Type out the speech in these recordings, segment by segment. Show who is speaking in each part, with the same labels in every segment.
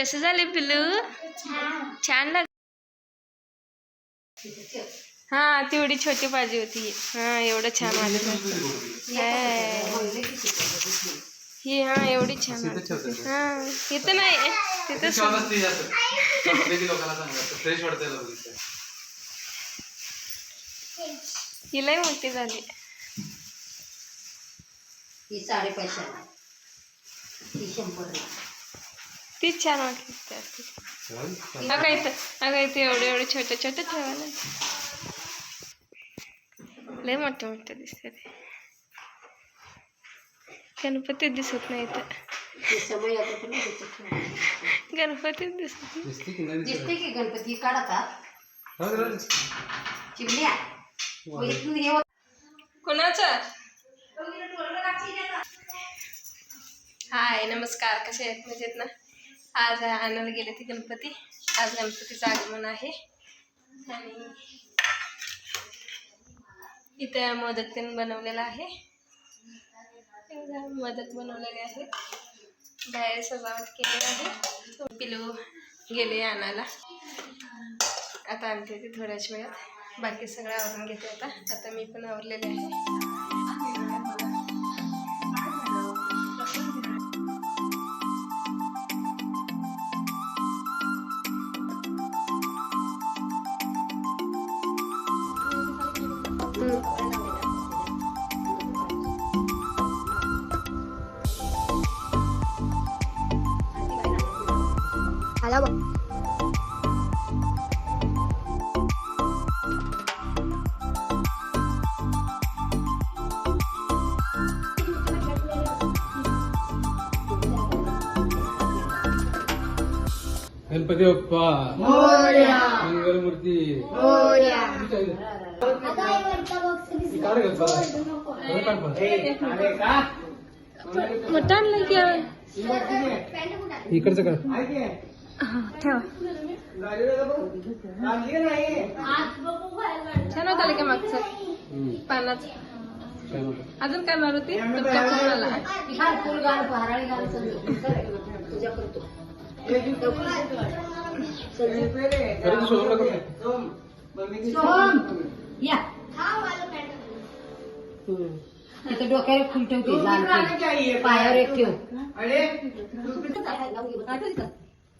Speaker 1: कसं झाले पिलू छान लाग हा तेवढी छोटी पाहिजे होती. हा एवढं छान वाटत ही. हा एवढी छान वाटते हा इथं नाही तिथं. हिलाही मोठी झाली.
Speaker 2: ही साडेपाचशे ही शंभर
Speaker 1: तीच छान वाटली अगं इथं अगं इथं एवढे एवढे छोटे छोटे ठेवायला लय मोठे मोठे दिसते ते. गणपती दिसत नाही इथं.
Speaker 2: ही पण दिसते
Speaker 1: गणपतीच दिसत नाही.
Speaker 3: दिसते की नाही?
Speaker 2: दिसते की गणपती? काढता. चिमण्या.
Speaker 1: कोणाचं? हाय नमस्कार. कसे आहेत? मजेत ना? आज आणायला गेले ते गणपती. आज गणपतीचं आगमन आहे. आणि इथे मोदक त्यांनी बनवलेला आहे. मोदक बनवलेले आहेत. बाहेर सजावट केली आहे. पिलू गेले आणायला. आता आणते ते थोड्याच वेळात. बाकी सगळं आवरून घेते आता. आता मी पण आवरलेले आहे.
Speaker 3: गणपती बाप्पा मंगलमूर्ती. काढ गणपती.
Speaker 1: की?
Speaker 3: इकडचं
Speaker 1: ठेवा छान होतं का मागचं. पानाचं. अजून काय मारुती? तुमच्या कोणाला
Speaker 2: तिथं डोक्यावर फुल ठेवते. पायावर एक ठेव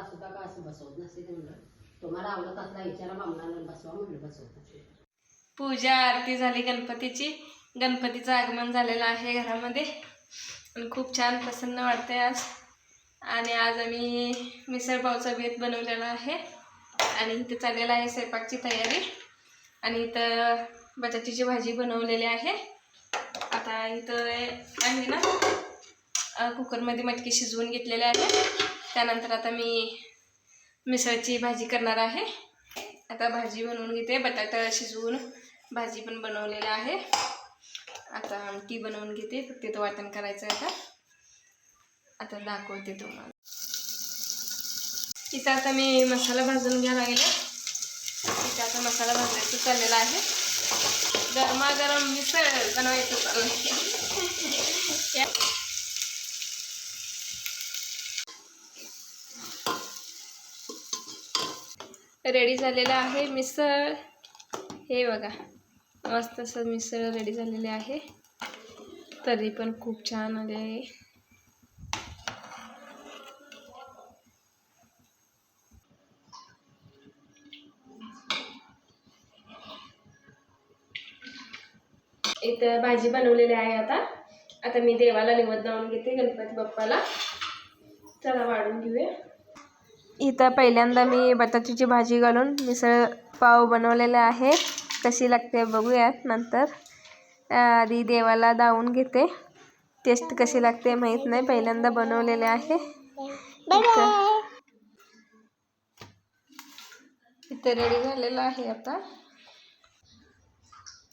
Speaker 2: अजून असू का असं बसवत नसते ते म्हणलं तुम्हाला आवडत असला विचारा मामनाला बसवा म्हणलं बसवत.
Speaker 1: पूजा आरती झाली गणपतीची. गणपतीचं आगमन झालेलं आहे घरामध्ये. आणि खूप छान प्रसन्न वाटते आज. आणि आज आम्ही मिसळपावचा बेत बनवलेला आहे. आणि इथं चाललेला आहे स्वयंपाकची तयारी. आणि इथं बटाट्याची भाजी बनवलेली आहे. आता इथं आहे ना कुकरमध्ये मटकी शिजवून घेतलेले आहे. त्यानंतर आता मी मिसळची भाजी करणार आहे. आता भाजी बनवून घेते. बटाटा शिजवून भाजी पण बनवलेला आहे. आता आमटी बनवून घेते. फक्त तो वाटण करायचं आहे आता. आता दाखवते तुम्हाला. इथं आता मी मसाला भाजून घ्यायला लागले. इथं आता मसाला भाजायचं चाललेला आहे. गरमागरम मिसळ बनवायचं चाललं रेडी झालेलं आहे मिसळ. हे बघा मस्त असं मिसळ रेडी झालेले आहे. तरी पण खूप छान आले आहे. इथं भाजी बनवलेली आहे आता. आता मी देवाला निवद लावून घेते गणपती बाप्पाला. चला वाढून घेऊया. इथं पहिल्यांदा मी बटाट्याची भाजी घालून मिसळ पाव बनवलेला आहे. कशी लागते बघूयात नंतर. आधी देवाला दावून घेते. टेस्ट कशी लागते माहीत नाही. पहिल्यांदा बनवलेले आहे. इथं. इथं रेडी झालेलं आहे आता.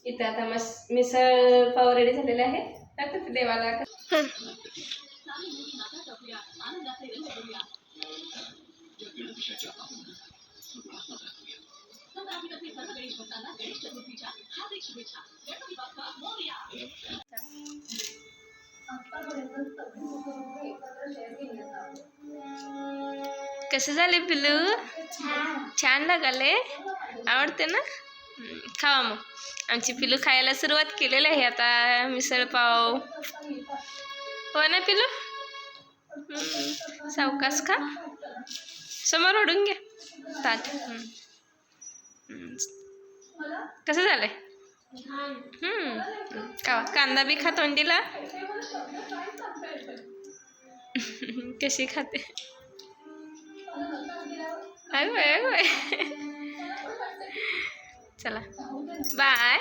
Speaker 1: इथं आता मस मिसळ पाव रेडी झालेले आहे. टाकते कसे झाले पिलू छान लागले. आवडते ना? हम्म, खावा मग. आमची पिलू खायला सुरुवात केलेली आहे आता मिसळपाव हो ना पिलू सावकास सावकाश खा. समोर ओढून घ्या ताट कसं झालंय? हम्म. हो? कांदा बी खा तोंडीला? कशी खाते? अगं अगं चला. बाय.